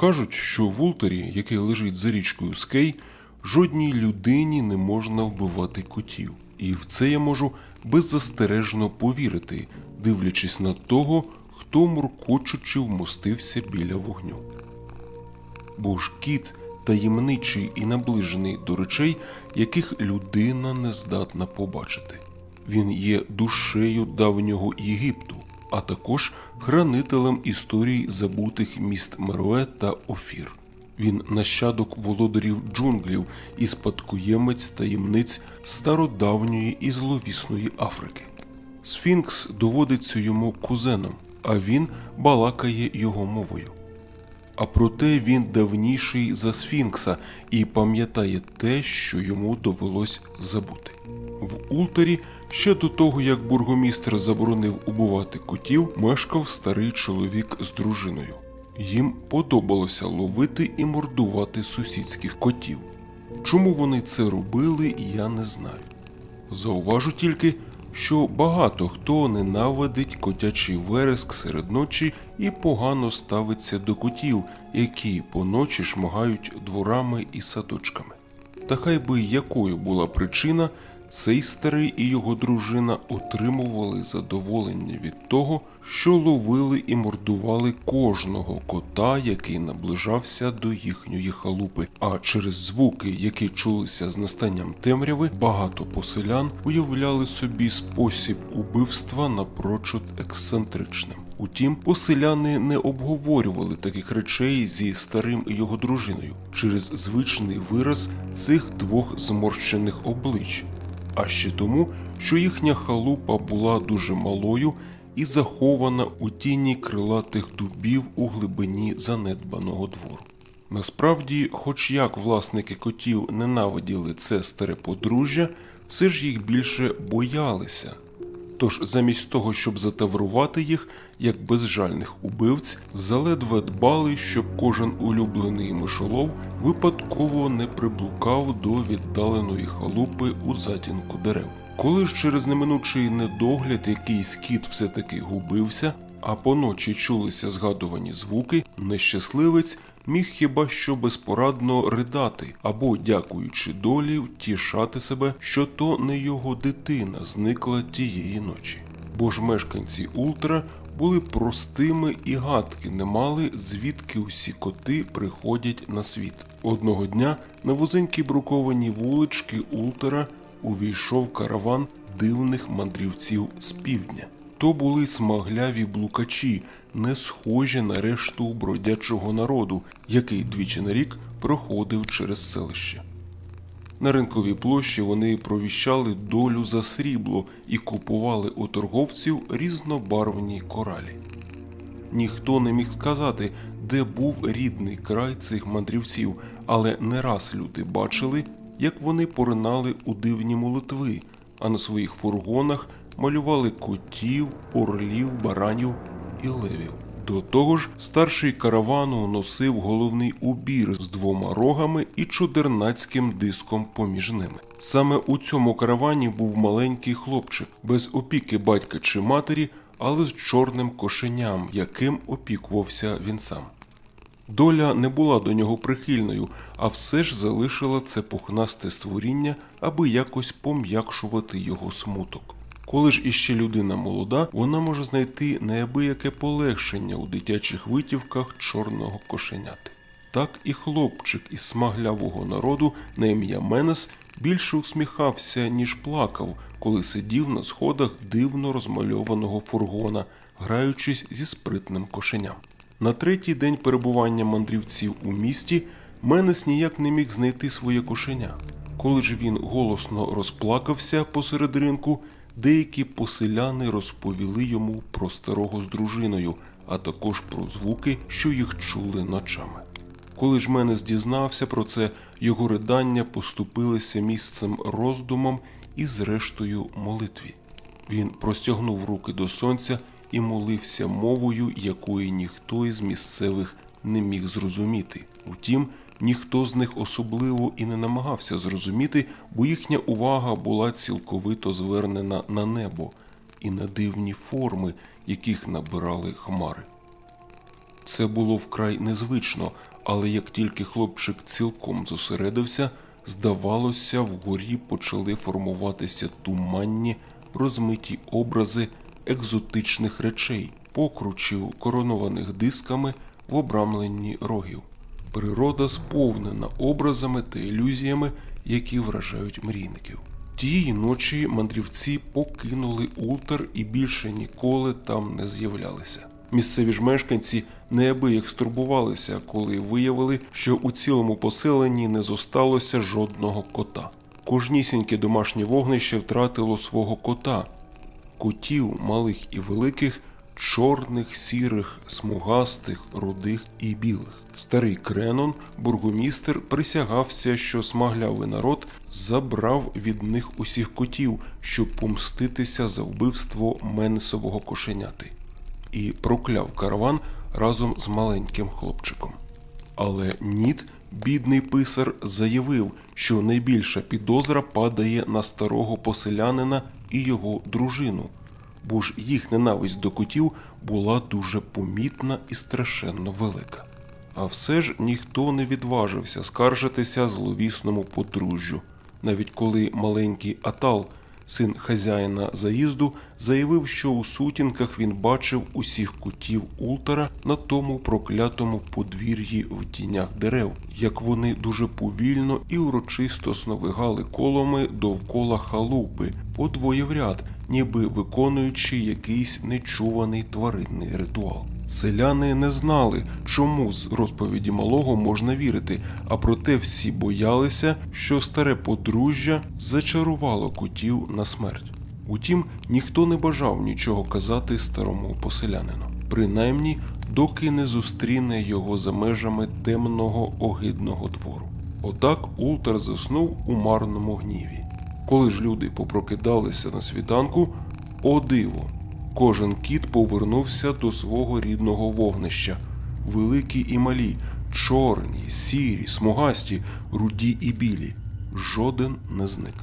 Кажуть, що в Ултері, який лежить за річкою Скей, жодній людині не можна вбивати котів. І в це я можу беззастережно повірити, дивлячись на того, хто муркочучи вмостився біля вогню. Бо ж кіт таємничий і наближений до речей, яких людина не здатна побачити. Він є душею давнього Єгипту, а також хранителем історій забутих міст Мерое та Офір. Він нащадок володарів джунглів і спадкоємець таємниць стародавньої і зловісної Африки. Сфінкс доводиться йому кузеном, а він балакає його мовою. А проте він давніший за Сфінкса і пам'ятає те, що йому довелось забути. В Ултері ще до того, як бургомістр заборонив убивати котів, мешкав старий чоловік з дружиною. Їм подобалося ловити і мордувати сусідських котів. Чому вони це робили, я не знаю. Зауважу тільки, що багато хто ненавидить котячий вереск серед ночі і погано ставиться до котів, які поночі шмагають дворами і садочками. Та хай би якою була причина, цей старий і його дружина отримували задоволення від того, що ловили і мордували кожного кота, який наближався до їхньої халупи. А через звуки, які чулися з настанням темряви, багато поселян уявляли собі спосіб убивства напрочуд ексцентричним. Утім, поселяни не обговорювали таких речей зі старим і його дружиною через звичний вираз цих двох зморщених облич а ще тому, що їхня халупа була дуже малою і захована у тіні крилатих дубів у глибині занедбаного двору. Насправді, хоч як власники котів ненавиділи це старе подружжя, все ж їх більше боялися. Тож замість того, щоб затаврувати їх, як безжальних убивць, заледве дбали, щоб кожен улюблений мишолов випадково не приблукав до віддаленої халупи у затінку дерев. Коли ж через неминучий недогляд якийсь кіт все-таки губився, а поночі чулися згадувані звуки, нещасливець міг хіба що безпорадно ридати або, дякуючи долі, втішати себе, що то не його дитина зникла тієї ночі. Бо ж мешканці Ултра були простими і гадки не мали, звідки усі коти приходять на світ. Одного дня на вузенькій бруковані вулички Ултера увійшов караван дивних мандрівців з півдня. То були смагляві блукачі, не схожі на решту бродячого народу, який двічі на рік проходив через селище. На ринковій площі вони провіщали долю за срібло і купували у торговців різнобарвні коралі. Ніхто не міг сказати, де був рідний край цих мандрівців, але не раз люди бачили, як вони поринали у дивні молитви, а на своїх фургонах малювали котів, орлів, баранів і левів. До того ж, старший каравану носив головний убір з двома рогами і чудернацьким диском поміж ними. Саме у цьому каравані був маленький хлопчик без опіки батька чи матері, але з чорним кошеням, яким опікувався він сам. Доля не була до нього прихильною, а все ж залишила це пухнасте створіння, аби якось пом'якшувати його смуток. Коли ж іще людина молода, вона може знайти неабияке полегшення у дитячих витівках чорного кошеняти. Так і хлопчик із смаглявого народу на ім'я Менес більше усміхався, ніж плакав, коли сидів на сходах дивно розмальованого фургона, граючись зі спритним кошеням. На третій день перебування мандрівців у місті Менес ніяк не міг знайти своє кошеня. Коли ж він голосно розплакався посеред ринку, деякі поселяни розповіли йому про старого з дружиною, а також про звуки, що їх чули ночами. Коли ж Менес дізнався про це, його ридання поступилися місцем роздумом і, зрештою, молитві. Він простягнув руки до сонця і молився мовою, якої ніхто із місцевих не міг зрозуміти. Утім, ніхто з них особливо і не намагався зрозуміти, бо їхня увага була цілковито звернена на небо і на дивні форми, яких набирали хмари. Це було вкрай незвично, але як тільки хлопчик цілком зосередився, здавалося, вгорі почали формуватися туманні, розмиті образи екзотичних речей, покручів, коронованих дисками в обрамленні рогів. Природа сповнена образами та ілюзіями, які вражають мрійників. Тієї ночі мандрівці покинули Ултер і більше ніколи там не з'являлися. Місцеві ж мешканці неабияк стурбувалися, коли виявили, що у цілому поселенні не зосталося жодного кота. Кожнісіньке домашнє вогнище втратило свого кота, котів малих і великих, чорних, сірих, смугастих, рудих і білих. Старий Кренон, бургомістр, присягався, що смаглявий народ забрав від них усіх котів, щоб помститися за вбивство менесового кошеняти, і прокляв караван разом з маленьким хлопчиком. Але Ніт, бідний писар, заявив, що найбільша підозра падає на старого поселянина і його дружину, бо ж їх ненависть до котів була дуже помітна і страшенно велика. А все ж ніхто не відважився скаржитися зловісному подружжю, навіть коли маленький Атал, син хазяїна заїзду, заявив, що у сутінках він бачив усіх котів Ултера на тому проклятому подвір'ї в тінях дерев, як вони дуже повільно і урочисто сновигали колами довкола халупи, по двоє в ряд, ніби виконуючи якийсь нечуваний тваринний ритуал. Селяни не знали, чому з розповіді малого можна вірити, а проте всі боялися, що старе подружжя зачарувало котів на смерть. Утім, ніхто не бажав нічого казати старому поселянину, принаймні, доки не зустріне його за межами темного огидного двору. Отак Ултер заснув у марному гніві. Коли ж люди попрокидалися на світанку, о диво! Кожен кіт повернувся до свого рідного вогнища. Великі і малі, чорні, сірі, смугасті, руді і білі. Жоден не зник.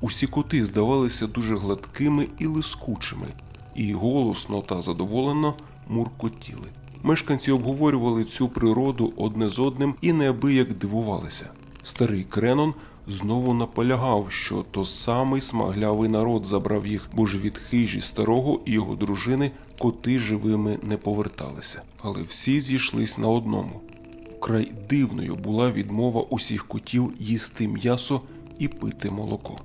Усі коти здавалися дуже гладкими і лискучими, і голосно та задоволено муркотіли. Мешканці обговорювали цю природу одне з одним і неабияк дивувалися. Старий Кренон знову наполягав, що то самий смаглявий народ забрав їх, бо ж від хижі старого і його дружини коти живими не поверталися. Але всі зійшлись на одному. Край дивною була відмова усіх котів їсти м'ясо і пити молоко.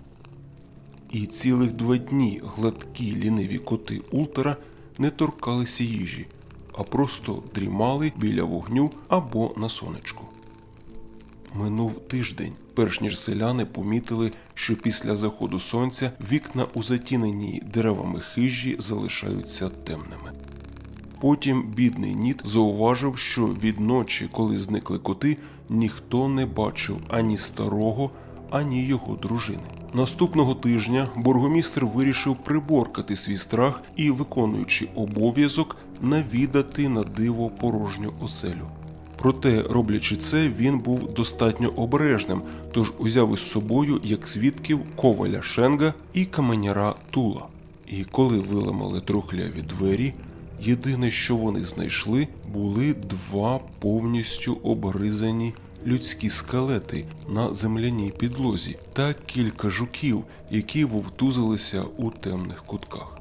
І цілих два дні гладкі ліниві коти Ултера не торкалися їжі, а просто дрімали біля вогню або на сонечку. Минув тиждень, перш ніж селяни помітили, що після заходу сонця вікна у затіненій деревами хижі залишаються темними. Потім бідний Ніт зауважив, що від ночі, коли зникли коти, ніхто не бачив ані старого, ані його дружини. Наступного тижня бургомістр вирішив приборкати свій страх і, виконуючи обов'язок, навідати на диво порожню оселю. Проте, роблячи це, він був достатньо обережним, тож узяв із собою як свідків коваля Шенга і каменяра Тула. І коли виламали трухляві двері, єдине, що вони знайшли, були два повністю обгризані людські скелети на земляній підлозі та кілька жуків, які вовтузилися у темних кутках.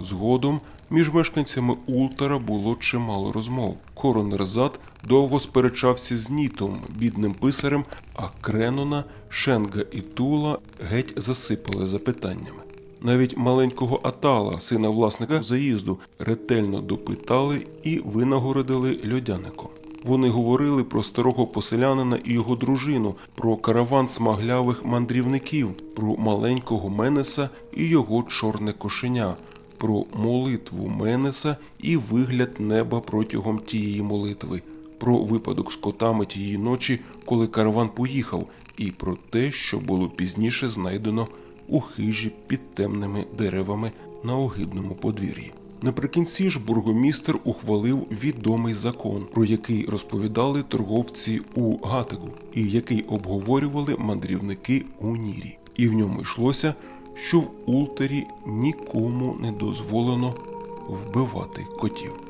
Згодом між мешканцями Ултера було чимало розмов. Коронер Зад довго сперечався з Нітом, бідним писарем, а Кренона, Шенга і Тула геть засипали запитаннями. Навіть маленького Атала, сина власника заїзду, ретельно допитали і винагородили льодяником. Вони говорили про старого поселянина і його дружину, про караван смаглявих мандрівників, про маленького Менеса і його чорне кошеня, про молитву Менеса і вигляд неба протягом тієї молитви, про випадок з котами тієї ночі, коли караван поїхав, і про те, що було пізніше знайдено у хижі під темними деревами на огидному подвір'ї. Наприкінці ж бургомістр ухвалив відомий закон, про який розповідали торговці у Гатегу, і який обговорювали мандрівники у Нірі. І в ньому йшлося, що в Ултері нікому не дозволено вбивати котів.